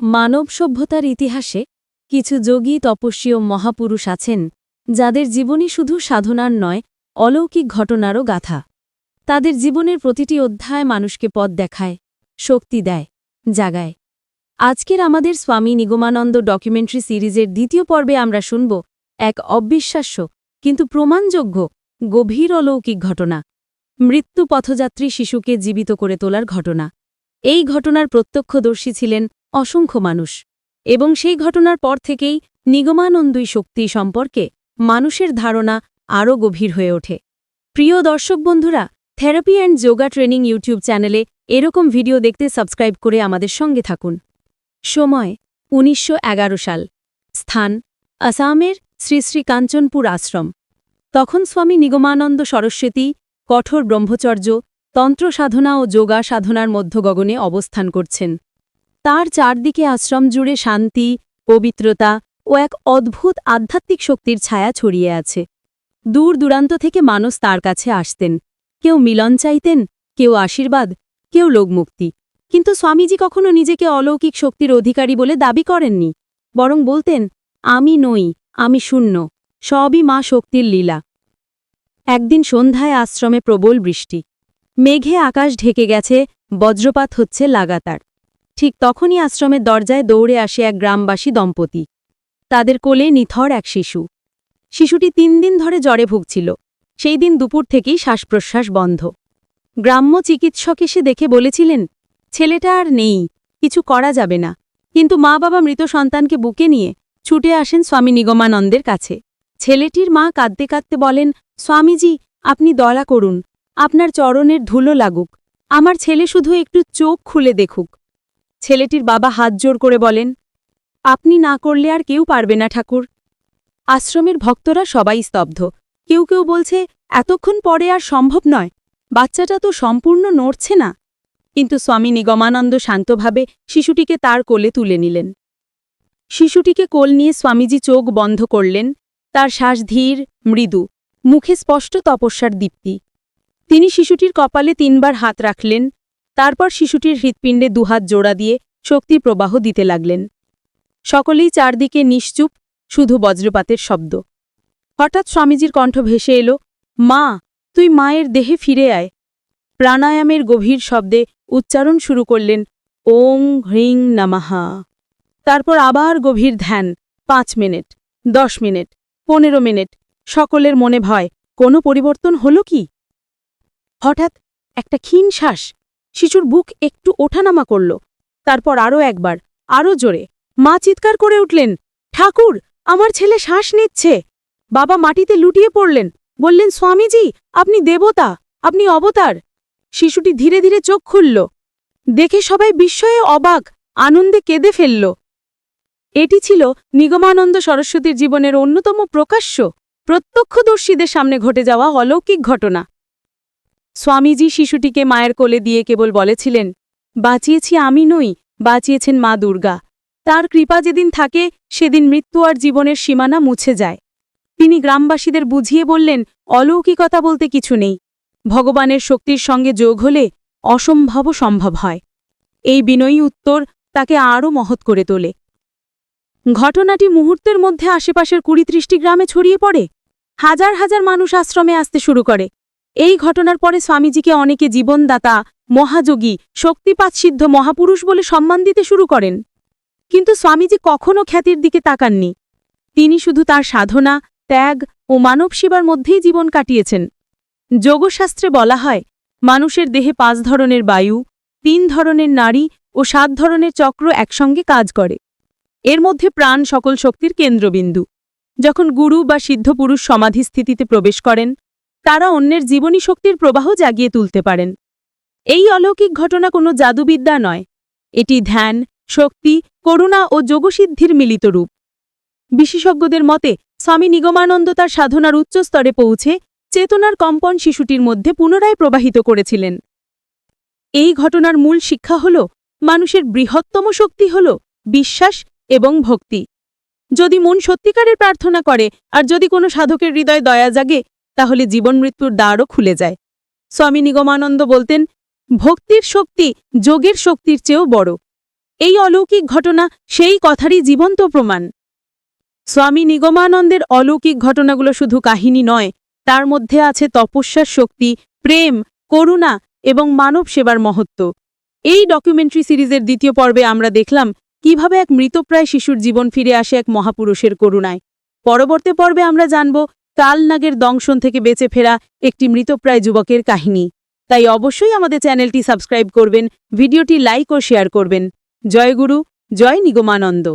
মানব সভ্যতার ইতিহাসে কিছু যোগী তপস্বী ও মহাপুরুষ আছেন, যাদের জীবনী শুধু সাধনার নয়, অলৌকিক ঘটনারও গাথা। তাদের জীবনের প্রতিটি অধ্যায় মানুষকে পথ দেখায়, শক্তি দেয়, জাগায়। আজকের আমাদের স্বামী নিগমানন্দ ডকুমেন্টারি সিরিজের দ্বিতীয় পর্বে আমরা শুনব এক অবিশ্বাস্য, কিন্তু প্রমাণযোগ্য, গভীর অলৌকিক ঘটনা। মৃত্যু পথযাত্রী শিশুকে জীবিত করে তোলার ঘটনা। এই ঘটনার প্রত্যক্ষদর্শী ছিলেন অসংখ্য মানুষ। এবং সেই ঘটনার পর থেকেই নিগমানন্দই শক্তি সম্পর্কে মানুষের ধারণা আরও গভীর হয়ে ওঠে। প্রিয় দর্শক বন্ধুরা therapy and yoga training YouTube চ্যানেলে এরকম ভিডিও দেখতে সাবস্ক্রাইব করে আমাদের সঙ্গে থাকুন। সময়, উনিশশো এগারো সাল। স্থান, আসামের শ্রী শ্রী কাঞ্চনপুর আশ্রম। তখন স্বামী নিগমানন্দ সরস্বতী, কঠোর ব্রহ্মচর্য, তন্ত্র সাধনা ও যোগা সাধনার মধ্য গগনে অবস্থান করছেন। তার চারদিকে আশ্রম জুড়ে শান্তি, পবিত্রতা ও এক অদ্ভুত আধ্যাত্মিক শক্তির ছায়া ছড়িয়ে আছে। দূর দূরান্ত থেকে মানুষ তার কাছে আসতেন। কেউ মিলন চাইতেন, কেউ আশীর্বাদ, কেউ লোকমুক্তি। কিন্তু স্বামীজি কখনো নিজেকে অলৌকিক শক্তির অধিকারী বলে দাবি করেননি। বরং বলতেন, আমি নই, আমি শূন্য, সবই মা শক্তির লীলা। একদিন সন্ধ্যায় আশ্রমে প্রবল বৃষ্টি। মেঘে আকাশ ঢেকে গেছে, বজ্রপাত হচ্ছে লাগাতার। ঠিক তখনই আশ্রমের দরজায় দৌড়ে আসে এক গ্রামবাসী দম্পতি। তাদের কোলে নিথর এক শিশু। শিশুটি তিন দিন ধরে জ্বরে ভুগছিল। সেই দিন দুপুর থেকেই শ্বাসপ্রশ্বাস বন্ধ। গ্রাম্য চিকিৎসক এসে দেখে বলেছিলেন, ছেলেটা আর নেই, কিছু করা যাবে না। কিন্তু মা বাবা মৃত সন্তানকে বুকে নিয়ে ছুটে আসেন স্বামী নিগমানন্দের কাছে। ছেলেটির মা কাঁদতে কাঁদতে বলেন, স্বামীজি, আপনি দলা করুন। আপনার চরণের ধুলো লাগুক। আমার ছেলে শুধু একটু চোখ খুলে দেখুক। ছেলেটির বাবা হাত জোর করে বলেন, আপনি না করলে আর কেউ পারবে না, ঠাকুর। আশ্রমের ভক্তরা সবাই স্তব্ধ। কেউ কেউ বলছে, এতক্ষণ পরে আর সম্ভব নয়, বাচ্চাটা তো সম্পূর্ণ নড়ছে না। কিন্তু স্বামী নিগমানন্দ শান্তভাবে শিশুটিকে তার কোলে তুলে নিলেন। শিশুটিকে কোল নিয়ে স্বামীজি চোখ বন্ধ করলেন। তার শ্বাস ধীর, মৃদু, মুখে স্পষ্ট তপস্যার দীপ্তি। তিনি শিশুটির কপালে তিনবার হাত রাখলেন। তারপর শিশুটির হৃৎপিণ্ডে দুহাত জোড়া দিয়ে শক্তি প্রবাহ দিতে লাগলেন। সকলেই চারদিকে নিশ্চুপ, শুধু বজ্রপাতের শব্দ। হঠাৎ স্বামীজির কণ্ঠ ভেসে এলো, মা, তুই মায়ের দেহে ফিরে আয়। প্রাণায়ামের গভীর শব্দে উচ্চারণ শুরু করলেন, ওং হ্রিং নামাহা তারপর আবার গভীর ধ্যান, পাঁচ মিনিট, দশ মিনিট, পনেরো মিনিট, সকলের মনে ভয়, কোনো পরিবর্তন হলো কি? হঠাৎ একটা ক্ষীণ শ্বাস শিশুর বুক একটু ওঠানামা করল। তারপর আরও একবার আরও জোরে, মা চিৎকার করে উঠলেন, ঠাকুর, আমার ছেলে শ্বাস নিচ্ছে। বাবা মাটিতে লুটিয়ে পড়লেন, বললেন, স্বামীজি, আপনি দেবতা, আপনি অবতার। শিশুটি ধীরে ধীরে চোখ খুলল। দেখে সবাই বিস্ময়ে অবাক, আনন্দে কেঁদে ফেলল। এটি ছিল নিগমানন্দ সরস্বতীর জীবনের অন্যতম প্রকাশ্য, প্রত্যক্ষদর্শীদের সামনে ঘটে যাওয়া অলৌকিক ঘটনা। স্বামীজি শিশুটিকে মায়ের কোলে দিয়ে কেবল বলেছিলেন, বাঁচিয়েছি আমি নই, বাঁচিয়েছেন মা দুর্গা। তার কৃপা যেদিন থাকে, সেদিন মৃত্যু আর জীবনের সীমানা মুছে যায়। তিনি গ্রামবাসীদের বুঝিয়ে বললেন, অলৌকিকতা বলতে কিছু নেই। ভগবানের শক্তির সঙ্গে যোগ হলে অসম্ভব সম্ভব হয়। এই বিনয়ী উত্তর তাকে আরও মহৎ করে তোলে। ঘটনাটি মুহূর্তের মধ্যে আশেপাশের কুড়ি ত্রিশটি গ্রামে ছড়িয়ে পড়ে। হাজার হাজার মানুষ আশ্রমে আসতে শুরু করে। এই ঘটনার পরে স্বামীজিকে অনেকে জীবনদাতা, মহাযোগী শক্তিপাতসিদ্ধ মহাপুরুষ বলে সম্মান দিতে শুরু করেন। কিন্তু স্বামীজি কখনও খ্যাতির দিকে তাকাননি। তিনি শুধু তার সাধনা, ত্যাগ ও মানব সেবার মধ্যেই জীবন কাটিয়েছেন। যোগশাস্ত্রে বলা হয়, মানুষের দেহে পাঁচ ধরনের বায়ু, তিন ধরনের নারী ও সাত ধরনের চক্র একসঙ্গে কাজ করে। এর মধ্যে প্রাণ সকল শক্তির কেন্দ্রবিন্দু। যখন গুরু বা সিদ্ধপুরুষ সমাধিস্থিতিতে প্রবেশ করেন তারা অন্যের জীবনী শক্তির প্রবাহ জাগিয়ে তুলতে পারেন। এই অলৌকিক ঘটনা কোনো জাদুবিদ্যা নয়। এটি ধ্যান, শক্তি, করুণা ও যোগসিদ্ধির মিলিত রূপ। বিশেষজ্ঞদের মতে, স্বামী নিগমানন্দ তার সাধনার উচ্চস্তরে পৌঁছে চেতনার কম্পন শিশুটির মধ্যে পুনরায় প্রবাহিত করেছিলেন। এই ঘটনার মূল শিক্ষা হল, মানুষের বৃহত্তম শক্তি হল বিশ্বাস এবং ভক্তি। যদি মন সত্যিকারের প্রার্থনা করে, আর যদি কোনো সাধকের হৃদয় দয়া জাগে তাহলে জীবন মৃত্যুর দ্বারও খুলে যায়। স্বামী নিগমানন্দ বলতেন, ভক্তির শক্তি যোগের শক্তির চেয়েও বড়। এই অলৌকিক ঘটনা সেই কথারই জীবন্ত প্রমাণ। স্বামী নিগমানন্দের অলৌকিক ঘটনাগুলো শুধু কাহিনী নয়, তার মধ্যে আছে তপস্যার শক্তি, প্রেম, করুণা এবং মানব সেবার মহত্ব। এই ডকুমেন্টারি সিরিজের দ্বিতীয় পর্বে আমরা দেখলাম কীভাবে এক মৃতপ্রায় শিশুর জীবন ফিরে আসে এক মহাপুরুষের করুণায়। পরবর্তী পর্বে আমরা জানব কালনাগের দংশন থেকে বেঁচে ফেরা একটি মৃতপ্রায় যুবকের কাহিনী। তাই অবশ্যই আমাদের চ্যানেলটি সাবস্ক্রাইব করবেন, ভিডিওটি লাইক ও শেয়ার করবেন। জয়গুরু জয় নিগমানন্দ।